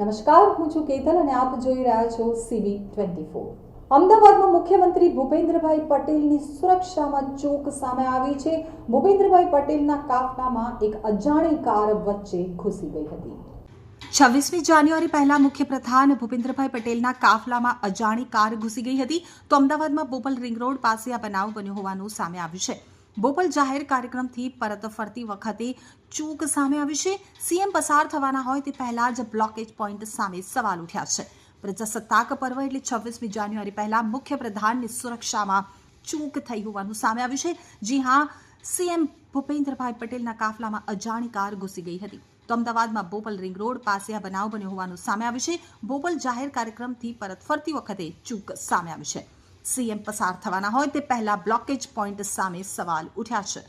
નમસ્કાર, હું છું કેતન અને આપ જોઈ રહ્યા છો સીબી ટ્વેન્ટી ફોર. અમદાવાદમાં મુખ્યમંત્રી ભૂપેન્દ્રભાઈ પટેલની સુરક્ષામાં ચૂક સામે આવી છે. ભૂપેન્દ્રભાઈ પટેલના કાફલામાં એક અજાણી કાર વચ્ચે ઘૂસી ગઈ હતી. છવ્વીસમી જાન્યુઆરી પહેલા મુખ્યપ્રધાન ભૂપેન્દ્રભાઈ પટેલના કાફલામાં અજાણી કાર ઘૂસી ગઈ હતી. તો અમદાવાદમાં પોપલ રિંગ રોડ પાસે આ બનાવ બન્યો હોવાનું સામે આવ્યું છે. બોપલ જાહેર કાર્યક્રમથી પરત ફરતી વખતે ચૂક સામે આવી છે. સીએમ પસાર થવાના હોય તે પહેલા જ બ્લોકેજ પોઈન્ટ સામે સવાલ ઉઠ્યા છે. પ્રજાસત્તાક પર્વ એટલે છવ્વીસમી જાન્યુઆરી પહેલા મુખ્યપ્રધાનની સુરક્ષામાં ચૂક થઈ હોવાનું સામે આવ્યું છે. જી હા, સીએમ ભૂપેન્દ્રભાઈ પટેલના કાફલામાં અજાણી કાર ઘૂસી ગઈ હતી. તો અમદાવાદમાં બોપલ રિંગ રોડ પાસે આ બનાવ બન્યો હોવાનું સામે આવ્યું છે. બોપલ જાહેર કાર્યક્રમથી પરત ફરતી વખતે ચૂક સામે આવી છે. સીએમ પસાર થવાના હોય તે પહેલા બ્લોકેજ પોઈન્ટ સામે સવાલ ઉઠ્યા છે.